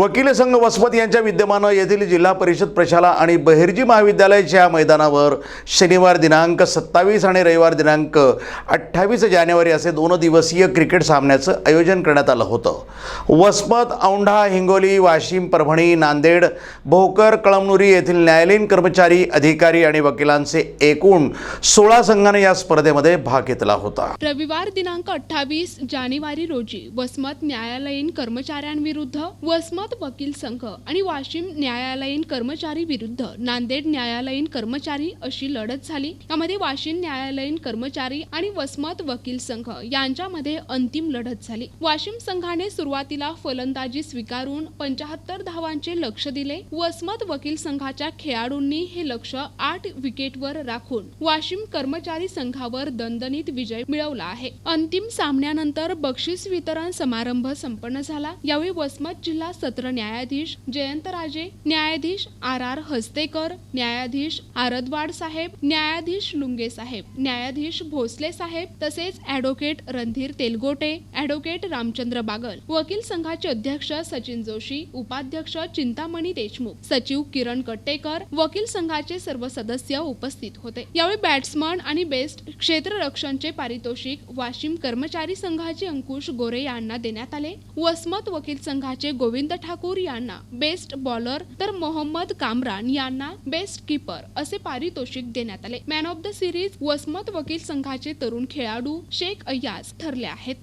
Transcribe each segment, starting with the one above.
वकील संघ वसमत यांच्या विद्यमानं येथील जिल्हा परिषद प्रशाला आणि बहिर्जी महाविद्यालयाच्या मैदानावर शनिवार दिनांक सत्तावीस आणि रविवार दिनांक अठ्ठावीस जानेवारी असे दोन दिवसीय क्रिकेट सामन्याचं आयोजन करण्यात आलं होतं. वसमत औंढा हिंगोली वाशिम परभणी नांदेड भोकर कळमनुरी येथील न्यायालयीन कर्मचारी अधिकारी आणि वकिलांचे एकूण सोळा संघाने या स्पर्धेमध्ये भाग घेतला होता. रविवार दिनांक अठ्ठावीस जानेवारी रोजी वसमत न्यायालयीन कर्मचाऱ्यांविरुद्ध वसमत वकील संघ आणि वाशिम न्यायालयीन कर्मचारी विरुद्ध नांदेड न्यायालयीन कर्मचारी अशी लढत झाली. यामध्ये वाशिम न्यायालयीन कर्मचारी आणि वसमत वकील संघ यांच्यामध्ये अंतिम लढत झाली. वाशिम संघाने सुरुवातीला फलंदाजी स्वीकारून पंचाहत्तर धावांचे लक्ष दिले. वसमत वकील संघाच्या खेळाडूंनी हे लक्ष आठ विकेटवर राखून वाशिम कर्मचारी संघावर दणदणीत विजय मिळवला आहे. अंतिम सामन्यानंतर बक्षीस वितरण समारंभ संपन्न झाला. यावेळी वसमत जिल्हा सत्र न्यायाधीश जयंतराजे न्यायाधीश आर आर हस्तेकर न्यायाधीश आरदवाड साहेब न्यायाधीश लुंगे साहेब न्यायाधीश भोसले साहेब तसेच ॲडव्होकेट रणधीर तेलगोटे ॲडव्होकेट रामचंद्र बागल वकील संघाचे अध्यक्ष सचिन जोशी उपाध्यक्ष चिंतामणी देशमुख सचिव किरण कट्टेकर वकील संघाचे सर्व सदस्य उपस्थित होते. यावेळी बॅट्समन आणि बेस्ट क्षेत्ररक्षणचे पारितोषिक वाशिम कर्मचारी संघाचे अंकुश गोरे यांना देण्यात आले. वसमत वकील संघाचे गोविंद ठाकूर यांना बेस्ट बॉलर तर मोहम्मद कामरान यांना बेस्ट कीपर असे पारितोषिक देण्यात आले. Man of the series Vasmat वकील संघाचे तरुण खेळाडू शेख अय्याज ठरले आहेत.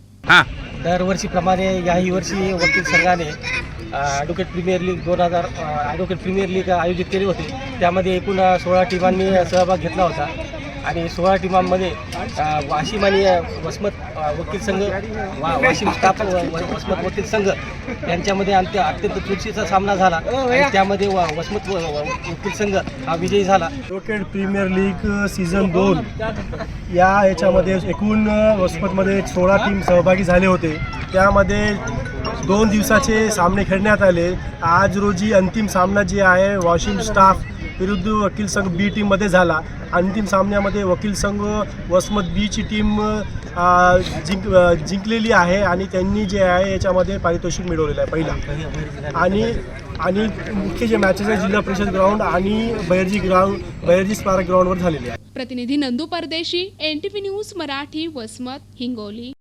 दरवर्षीप्रमाणे याही वर्षी वकील संघाने ॲडव्होकेट प्रीमियर लीग दोन हजार ॲडव्होकेट प्रीमियर लीग आयोजित केली होती. त्यामध्ये एकूण सोळा टीमांनी सहभाग घेतला होता. आणि सोळा टीमांमध्ये वाशिम आणि वसमत वकील संघ वा वाशिम स्टाफ वसमत वकील संघ यांच्यामध्ये अंत्य अत्यंत चुरशीचा सामना झाला. आणि त्यामध्ये व- वसमत व- व- वकील संघ हा विजयी झाला. ॲडव्होकेट प्रीमियर लीग सीझन दोन. या याच्यामध्ये एकूण वसमतमध्ये सोळा टीम सहभागी झाले होते. त्यामध्ये दोन दिवसाचे सामने खेळण्यात आले. आज रोजी अंतिम सामना जे आहे वॉशिंग स्टाफ विरुद्ध वकील संघ बी टीममध्ये झाला. अंतिम सामन्यामध्ये वकील संघ वसमत बीची टीम जिंक जिंकलेली आहे आणि त्यांनी जे आहे याच्यामध्ये पारितोषिक मिळवलेलं आहे पहिला. आणि आणि मुख्य जे मॅचेस आहे जिल्हा परिषद ग्राउंड आणि बैरजी ग्राउंड बैरजी स्मारक ग्राउंडवर झालेले आहे प्रतिनिधी Nandu Pardeshi N T news Marathi Vasmat Hingoli.